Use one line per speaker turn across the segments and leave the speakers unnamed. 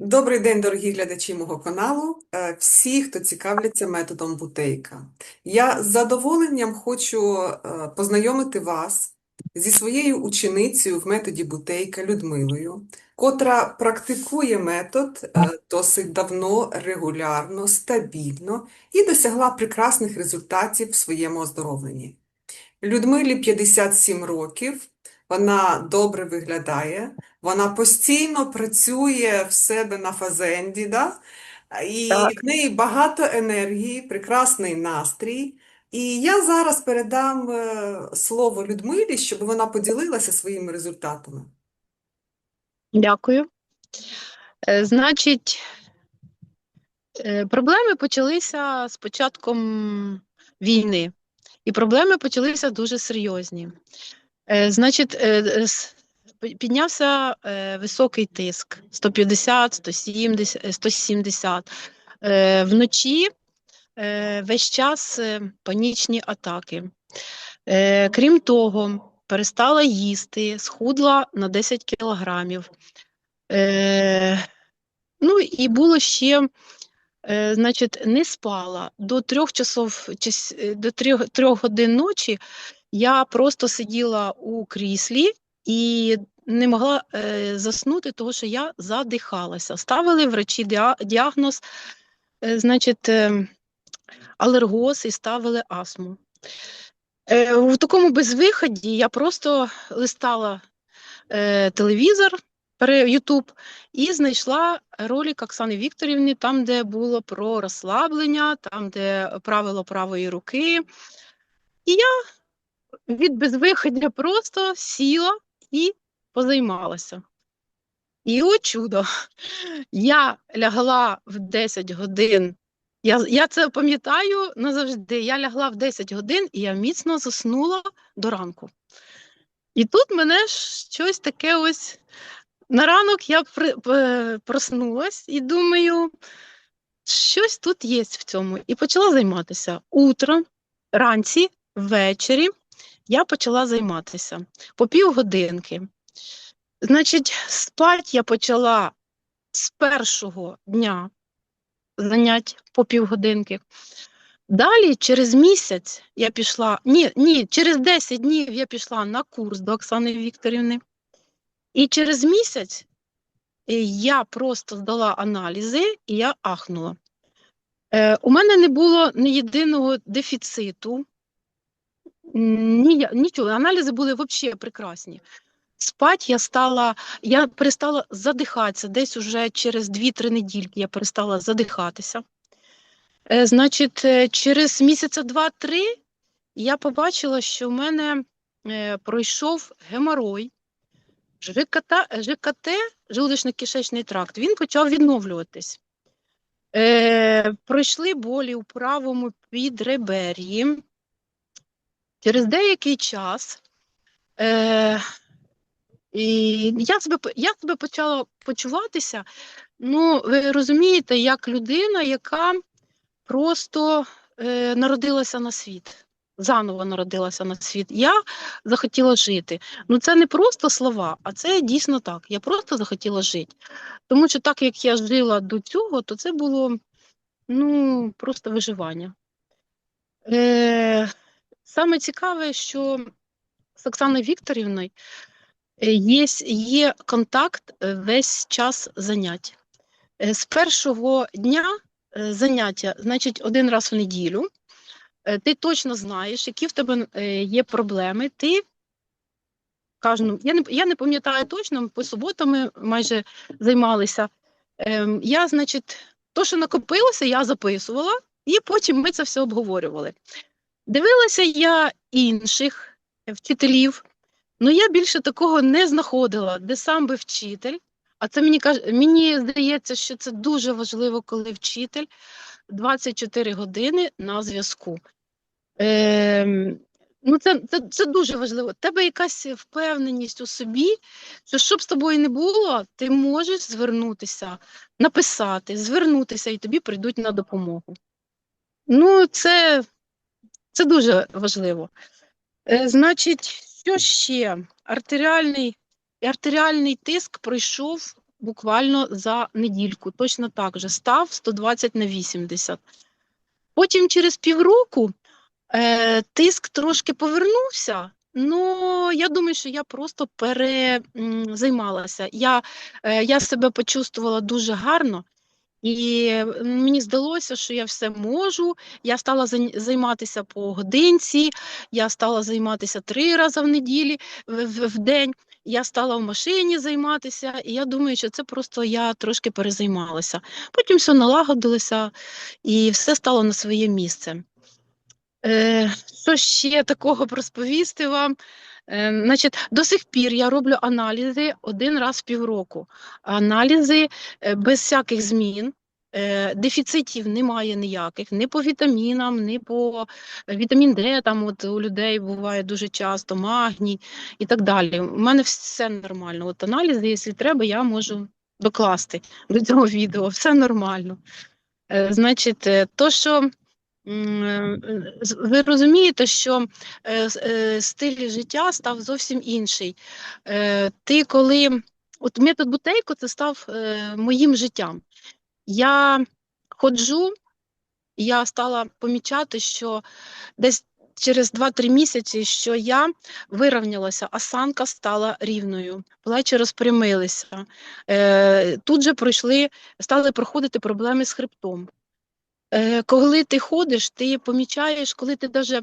Добрий день, дорогі глядачі мого каналу, е, всі, хто цікавляться методом Бутейка. Я з задоволенням хочу е, познайомити вас зі своєю ученицею в методі Бутейка Людмилою, котра практикує метод е, досить давно, регулярно, стабільно і досягла прекрасних результатів в своєму оздоровленні. Людмилі 57 років, вона добре виглядає, вона постійно працює в себе на фазенді, да? І
Так,
в неї багато енергії, прекрасний настрій. І я зараз передам е, слово Людмилі, щоб вона поділилася своїми результатами.
дякую. Е, Значить, е, проблеми почалися з початком війни, і проблеми почалися дуже серйозні. Значить, піднявся е, високий тиск 150, 170, е, 170. Е, Вночі е, весь час е, панічні атаки. Крім того, перестала їсти, схудла на 10 кілограмів. Ну і було ще, значить, не спала до трьох часов, час- до трьох годин ночі. Я просто сиділа у кріслі і не могла е, заснути, тому що я задихалася. Ставили врачі діа- діагноз, е, значить, е, алергоз і ставили астму. В такому безвиході я просто листала телевізор, Ютуб, і знайшла ролик Оксани Вікторівни, там, де було про розслаблення, там, де правило правої руки. І я від безвиходя просто сіла і позаймалася. І о чудо, я лягла в 10 годин. Я, я це пам'ятаю назавжди. Я лягла в 10 годин і я міцно заснула до ранку. І тут мене щось таке ось на ранок я проснулась і думаю, щось тут є в цьому. І почала займатися. Утром, ранці, ввечері я почала займатися по півгодинки. Значить, спать я почала з першого дня занять по півгодинки. Далі, через місяць, я пішла, ні, ні, через 10 днів я пішла на курс до Оксани Вікторівни. І через місяць е, я просто здала аналізи і я ахнула. Е, у мене не було ні єдиного дефіциту, ні, нічого. Аналізи були взагалі прекрасні. Спать я стала, я перестала задихатися. Десь уже через 2-3 недільки я перестала задихатися. Е, значить, е, через місяця 2-3 я побачила, що в мене е, пройшов геморой. ЖКТ, ЖКТ, желудочно-кишечний тракт, він почав відновлюватись. Е, пройшли болі у правому підребер'ї. Через деякий час е, і я, себе, я себе почала почуватися, ну, ви розумієте, як людина, яка просто е, народилася на світ. Заново народилася на світ. Я захотіла жити. Ну, це не просто слова, а це дійсно так. Я просто захотіла жити. Тому що так як я жила до цього, то це було ну, просто виживання. Е, саме цікаве, що з Оксаною Вікторівною е, є, є контакт е, весь час занять. Е, З першого дня заняття, значить, один раз в неділю, ти точно знаєш, які в тебе є проблеми. Ти кожну, я не, я не пам'ятаю точно, по суботам ми майже займалися. Ем, я, значить, то, що накопилося, я записувала, і потім ми це все обговорювали. Дивилася я інших вчителів, але я більше такого не знаходила, де сам би вчитель. А це мені каже, мені здається, що це дуже важливо, коли вчитель 24 години на зв'язку. Ем, ну це, це, це дуже важливо. Тебе якась впевненість у собі, що що б з тобою не було, ти можеш звернутися, написати, звернутися, і тобі прийдуть на допомогу. Ну, це, це дуже важливо. Е, значить, що ще? Артеріальний, артеріальний тиск пройшов буквально за недільку, точно так же став 120 на 80. Потім через півроку е, тиск трошки повернувся. Ну, я думаю, що я просто перезаймалася. Я, е, я себе почувствувала дуже гарно, і мені здалося, що я все можу. Я стала займатися по годинці, я стала займатися три рази в неділі в, в день. Я стала в машині займатися, і я думаю, що це просто я трошки перезаймалася. Потім все налагодилося і все стало на своє місце. Е, що ще такого розповісти вам? Е, значить, до сих пір я роблю аналізи один раз в півроку. Аналізи е, без всяких змін. Е, дефіцитів немає ніяких, ні по вітамінам, ні по е, вітамін Д, там от у людей буває дуже часто, магній і так далі. У мене все нормально. От аналізи, якщо треба, я можу докласти до цього відео. Все нормально. Значить, то, що ви розумієте, що е, е, стиль життя став зовсім інший. Е, Ти коли от метод бутейко це став е, моїм життям. Я ходжу, я стала помічати, що десь через 2-3 місяці, що я вирівнялася, осанка стала рівною, плечі розпрямилися. Е, Тут же пройшли, стали проходити проблеми з хребтом. Е, Коли ти ходиш, ти помічаєш, коли ти даже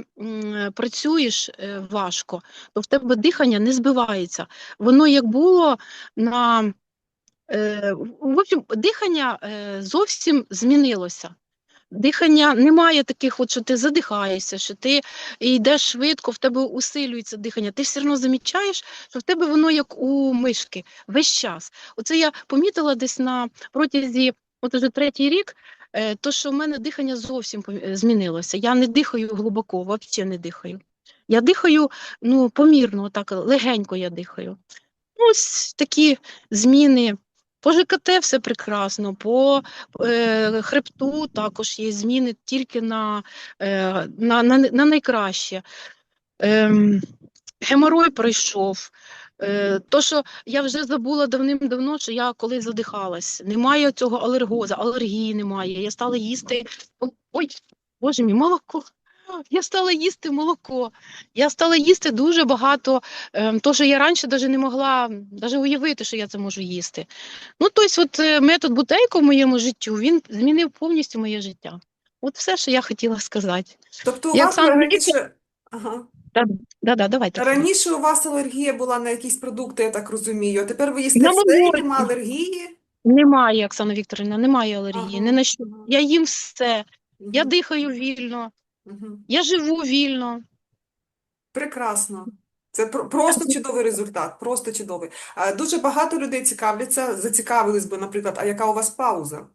працюєш е, важко, то в тебе дихання не збивається. Воно як було на е, в общем, дихання зовсім змінилося. Дихання немає таких, от, що ти задихаєшся, що ти йдеш швидко, в тебе усилюється дихання. Ти все одно замічаєш, що в тебе воно як у мишки весь час. Оце я помітила десь на протязі, от уже третій рік, то що в мене дихання зовсім е, змінилося. Я не дихаю глибоко, взагалі не дихаю. Я дихаю ну, помірно, так легенько я дихаю. Ну, Ось такі зміни. По ЖКТ все прекрасно, по е, хребту також є зміни тільки на, е, на, на, на найкраще. Ем, геморой пройшов. Е, то, що я вже забула давним-давно, що я колись задихалась. Немає цього алергоза, алергії немає. Я стала їсти. Ой, боже мій, молоко. Я стала їсти молоко. Я стала їсти дуже багато, ем, то, що я раніше навіть не могла навіть уявити, що я це можу їсти. Ну, тобто, от е, метод бутейко в моєму життю він змінив повністю моє життя. От все, що я хотіла сказати.
Тобто у
Як
вас
сам
раніше, ага.
Да-да, давайте.
Раніше у вас алергія була на якісь продукти, я так розумію, а тепер ви їсте
На
все і
молоко.
нема алергії?
Немає, Оксана Вікторівна, немає алергії.
Ага,
Не на що. Я їм все. Я
Мгм,
дихаю вільно,
мгм.
я живу вільно.
Прекрасно. Це про- просто чудовий результат, просто чудовий. А, Дуже багато людей цікавляться, зацікавились би, наприклад, а яка у вас пауза?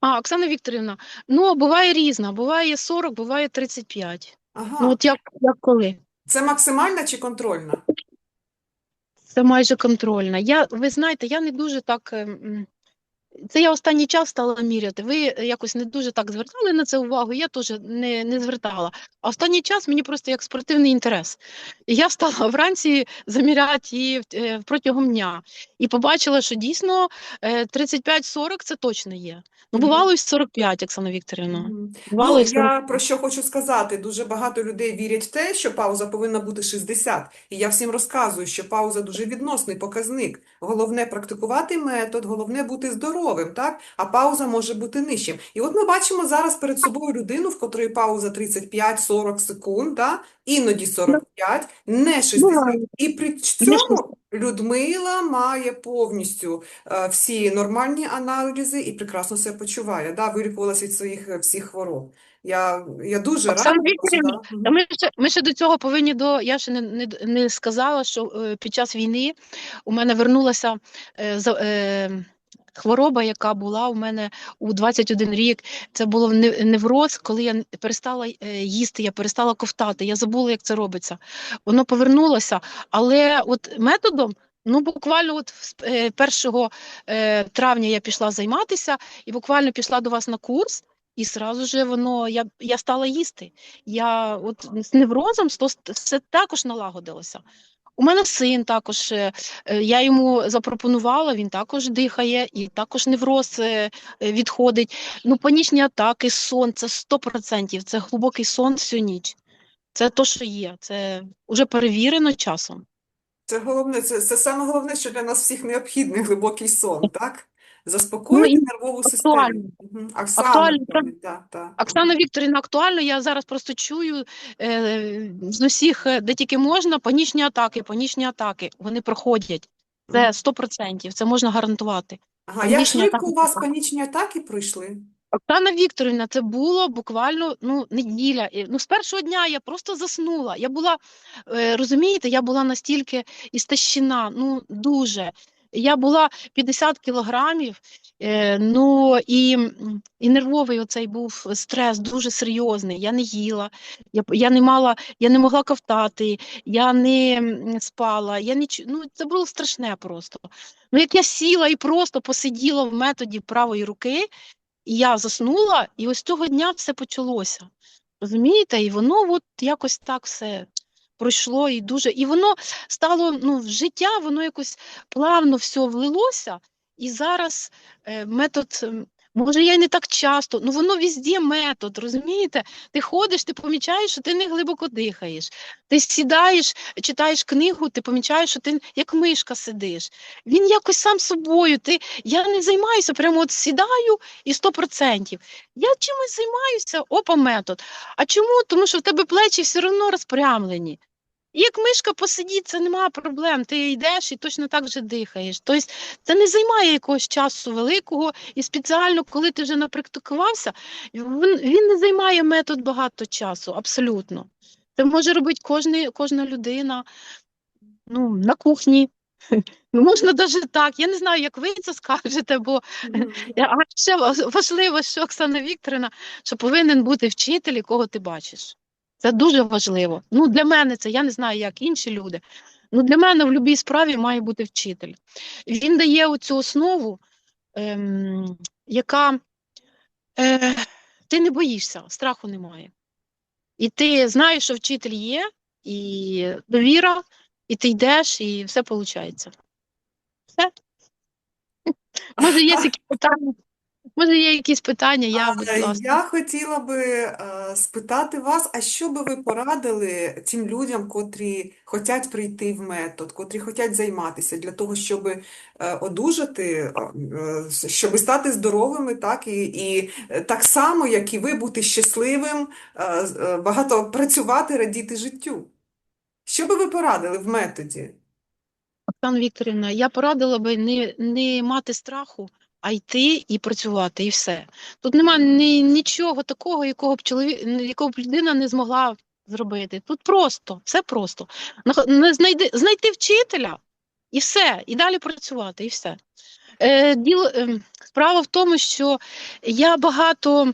А, Оксана Вікторівна, ну буває різна, буває 40, буває 35. Ну
Ага.
от як, як коли?
Це максимальна чи контрольна?
Це майже контрольна. Я, ви знаєте, я не дуже так. ем, Це я останній час стала міряти. Ви якось не дуже так звертали на це увагу, я теж не, не звертала. А останній час мені просто як спортивний інтерес. І я стала вранці заміряти її е, протягом дня і побачила, що дійсно е, 35-40 це точно є. Ну, бувало і 45, Оксана Вікторівна. Бувало
Ну,
40.
я про що хочу сказати. Дуже багато людей вірять в те, що пауза повинна бути 60. І я всім розказую, що пауза дуже відносний показник. Головне практикувати метод, головне бути здоровим, так? А пауза може бути нижчим. І от ми бачимо зараз перед собою людину, в котрої пауза 35-40 секунд, так? Іноді 45, не 60. І при цьому Людмила має повністю е, всі нормальні аналізи і прекрасно себе почуває. Да, вилікувалася від своїх е, всіх хвороб. Я, я дуже рада. Да.
Ми ще, ми ще до цього повинні до. Я ще не, не, не сказала, що е, під час війни у мене вернулася е, за- е, хвороба, яка була у мене у 21 рік. Це було не- невроз, коли я перестала е, їсти, я перестала ковтати. Я забула, як це робиться. Воно повернулося, але от методом. Ну, буквально от з е, 1 е, травня я пішла займатися і буквально пішла до вас на курс, і сразу же воно я, я стала їсти. Я от з неврозом все також налагодилося. У мене син також, е, е, я йому запропонувала, він також дихає і також невроз е, відходить. Ну, панічні атаки, сон це 100%, це глибокий сон всю ніч. Це то, що є, це вже перевірено часом.
Це головне, це, це саме головне, що для нас всіх необхідний глибокий сон, так?
Ну,
Заспокоїти
і
нервову систему.
актуально.
Мгм. Оксана, так, так.
Оксана Вікторівна, актуально, я зараз просто чую е, з усіх, е, де тільки можна, панічні атаки, панічні атаки, вони проходять. Це
Мгм.
100%, це можна гарантувати.
Ага, як швидко
атаки
у вас панічні атаки пройшли?
Оксана Вікторівна, це було буквально ну, неділя. Ну, з першого дня я просто заснула. Я була, е, розумієте, я була настільки істощена, ну дуже. Я була 50 кілограмів, е, ну і, і нервовий оцей був стрес дуже серйозний. Я не їла, я, я не мала, я не могла ковтати, я не спала. Я ніч... ну, це було страшне просто. Ну, як я сіла і просто посиділа в методі правої руки. І я заснула, і ось того дня все почалося. Розумієте? І воно от якось так все пройшло і дуже. І воно стало ну, в життя, воно якось плавно все влилося. І зараз е, метод, ем, може, я не так часто, ну воно везде метод, розумієте? Ти ходиш, ти помічаєш, що ти не глибоко дихаєш. Ти сідаєш, читаєш книгу, ти помічаєш, що ти як мишка сидиш. Він якось сам собою. Ти, я не займаюся, прямо от сідаю і 100%. Я чимось займаюся, опа, метод. А чому? Тому що в тебе плечі все одно розпрямлені. Як мишка посидіть, це немає проблем. Ти йдеш і точно так же дихаєш. Тобто це не займає якогось часу великого, і спеціально, коли ти вже напрактикувався, він, він не займає метод багато часу, абсолютно. Це може робити кожний, кожна людина ну, на кухні. Ну, можна навіть так. Я не знаю, як ви це скажете, бо а ще важливо, що Оксана Вікторівна, що повинен бути вчитель, якого ти бачиш. Це дуже важливо. Ну, для мене це, я не знаю, як інші люди. Ну, для мене в будь-якій справі має бути вчитель. Він дає оцю основу, ем, яка е, ти не боїшся, страху немає. І ти знаєш, що вчитель є, і довіра, і ти йдеш, і все виходить. Все. Може, є якісь питання? Може, є якісь питання, я, будь ласка.
Я хотіла би е, спитати вас, а що би ви порадили тим людям, котрі хочуть прийти в метод, котрі хочуть займатися для того, щоб е, одужати, е, щоб стати здоровими, так, і, і так само, як і ви, бути щасливим, е, е, багато працювати, радіти життю. Що би ви порадили в методі?
Оксана Вікторівна, я порадила би не, не мати страху, а йти і працювати, і все. Тут нема ні, нічого такого, якого б чоловік, якого б людина не змогла зробити. Тут просто, все просто. Знайди, знайти вчителя і все, і далі працювати, і все. Е, діло, е, справа в тому, що я багато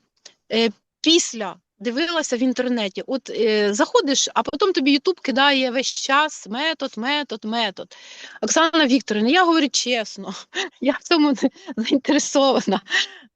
е, після дивилася в інтернеті. От е, заходиш, а потім тобі Ютуб кидає весь час метод, метод, метод. Оксана Вікторівна, я говорю чесно, я в цьому заінтересована.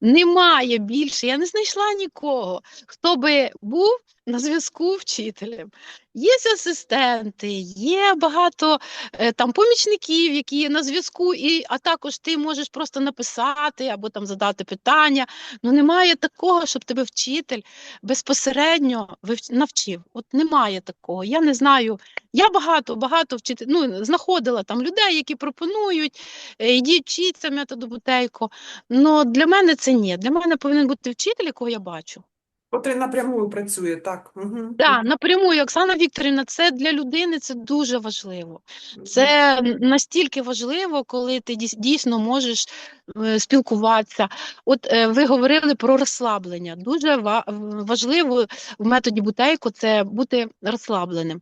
Немає більше, я не знайшла нікого, хто би був на зв'язку вчителем. Є асистенти, є багато е, там помічників, які є на зв'язку, і, а також ти можеш просто написати або там задати питання. Ну немає такого, щоб тебе вчитель безпосередньо навчив. От немає такого. Я не знаю. Я багато, багато вчитель, ну, знаходила там людей, які пропонують, е, йдіть вчіться методу Бутейко. Ну для мене це ні. Для мене повинен бути вчитель, якого я бачу.
Котрий напряму працює, так. Угу.
Так, напряму, і Оксана Вікторівна, це для людини це дуже важливо. Це настільки важливо, коли ти дійсно можеш е, спілкуватися. От е, ви говорили про розслаблення. Дуже важливо в методі Бутейко це бути розслабленим.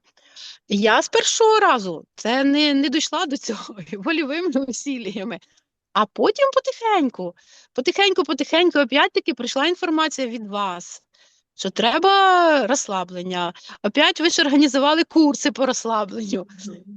Я з першого разу це не, не дійшла до цього вольовими усіллями. А потім потихеньку, потихеньку, потихеньку, опять-таки прийшла інформація від вас, що треба розслаблення. Опять ви ж організували курси по розслабленню.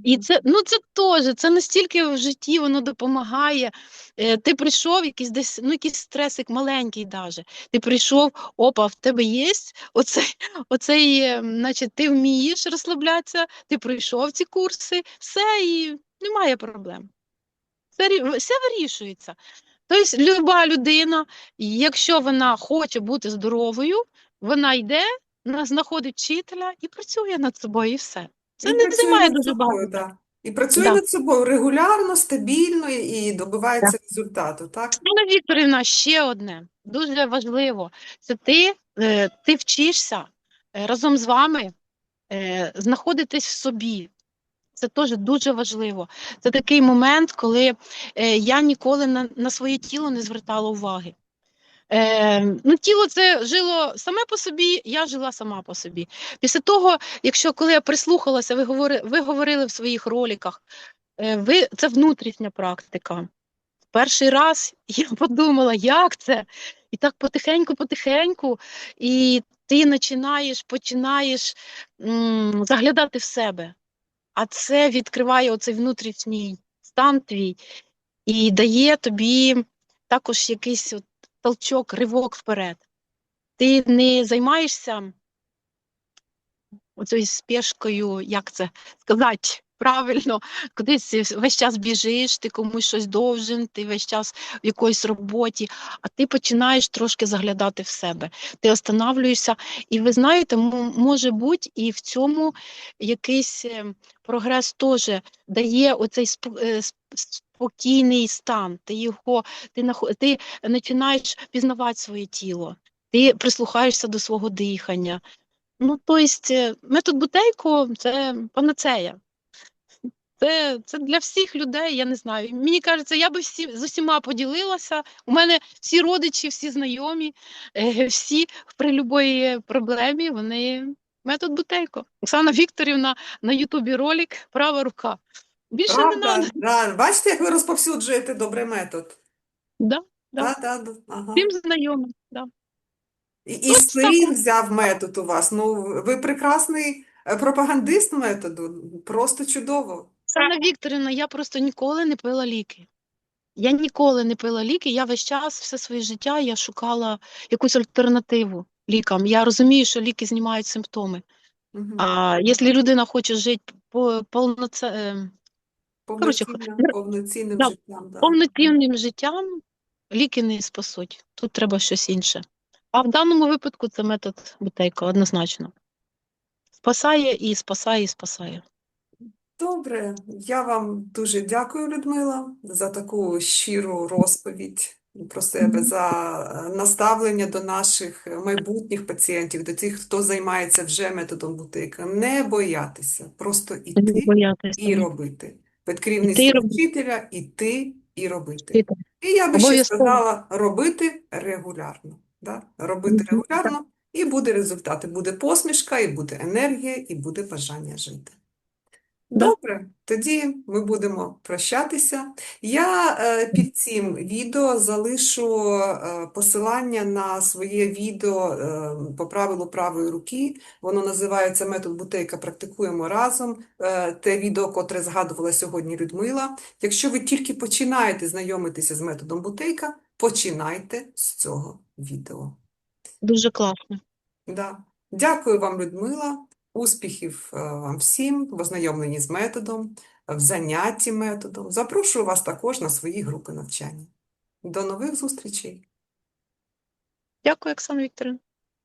І це, ну це теж, це настільки в житті воно допомагає. Е, ти прийшов, якийсь десь, ну якийсь стресик маленький даже. Ти прийшов, опа, в тебе є оцей, оцей, значить, ти вмієш розслаблятися, ти пройшов ці курси, все, і немає проблем. Все, все вирішується. Тобто, люба людина, якщо вона хоче бути здоровою, вона йде, на- знаходить вчителя і працює над собою, і все. Це
І
не займає дуже багато.
да. І працює
Да.
над собою регулярно, стабільно і добивається результату, так?
Анна Вікторівна, ще одне дуже важливо. Це ти, е, ти вчишся е, разом з вами е, знаходитись в собі. Це теж дуже важливо. Це такий момент, коли я ніколи на, на своє тіло не звертала уваги. Е, ну, тіло це жило саме по собі, я жила сама по собі. Після того, якщо коли я прислухалася, ви, говори, ви говорили в своїх роликах, е, ви, це внутрішня практика. Перший раз я подумала, як це? І так потихеньку-потихеньку, і ти починаєш, починаєш м, заглядати в себе. А це відкриває оцей внутрішній стан твій і дає тобі також якийсь от толчок, ривок вперед. Ти не займаєшся оцею спешкою, як це сказати правильно, кудись весь час біжиш, ти комусь щось довжен, ти весь час в якоїсь роботі, а ти починаєш трошки заглядати в себе. Ти останавлюєшся, і ви знаєте, може бути і в цьому якийсь е, прогрес теж дає оцей е, сп- спокійний стан. Ти його ти, ти починаєш пізнавати своє тіло, ти прислухаєшся до свого дихання. Ну, тобто, метод Бутейко це панацея. Це, це для всіх людей, я не знаю. Мені кажеться, я би всі, з усіма поділилася. У мене всі родичі, всі знайомі, е, всі при будь-якій проблемі, вони метод Бутейко. Оксана Вікторівна на Ютубі ролик Права рука. Більше не
Правда,
треба.
да. Бачите, як ви розповсюджуєте добрий метод?
Да, да.
Да, да, да. Ага.
Всім знайомі. Да.
І, і
от.
взяв метод у вас. Ну, ви прекрасний е, пропагандист методу. Просто чудово.
Оксана Вікторівна, я просто ніколи не пила ліки. Я ніколи не пила ліки. Я весь час, все своє життя я шукала якусь альтернативу лікам. Я розумію, що ліки знімають симптоми.
Мгм.
А якщо людина хоче жити по повноце... е,
Повноцінним, повноцінним
да,
життям. Да.
повноцінним життям, ліки не спасуть. Тут треба щось інше. А в даному випадку це метод Бутейко, однозначно. Спасає і спасає, і спасає.
Добре, я вам дуже дякую, Людмила, за таку щиру розповідь про себе, за е, наставлення до наших майбутніх пацієнтів, до тих, хто займається вже методом Бутейка. Не боятися, просто іти і робити. Під керівництвом вчителя іти і робити. І я би ще сказала, робити регулярно. Да? Робити регулярно, і буде результат. І буде посмішка, і буде енергія, і буде бажання жити. Добре, тоді ми будемо прощатися. Я е, під цим відео залишу е, посилання на своє відео е, по правилу правої руки. Воно називається «Метод Бутейка. Практикуємо разом». Е, те відео, котре згадувала сьогодні Людмила. Якщо ви тільки починаєте знайомитися з методом Бутейка, починайте з цього відео.
Дуже класно.
Да. Дякую вам, Людмила. Успіхів е, вам всім в ознайомленні з методом, в занятті методом. Запрошую вас також на свої групи навчання. До нових зустрічей!
Дякую, Оксана Вікторівна.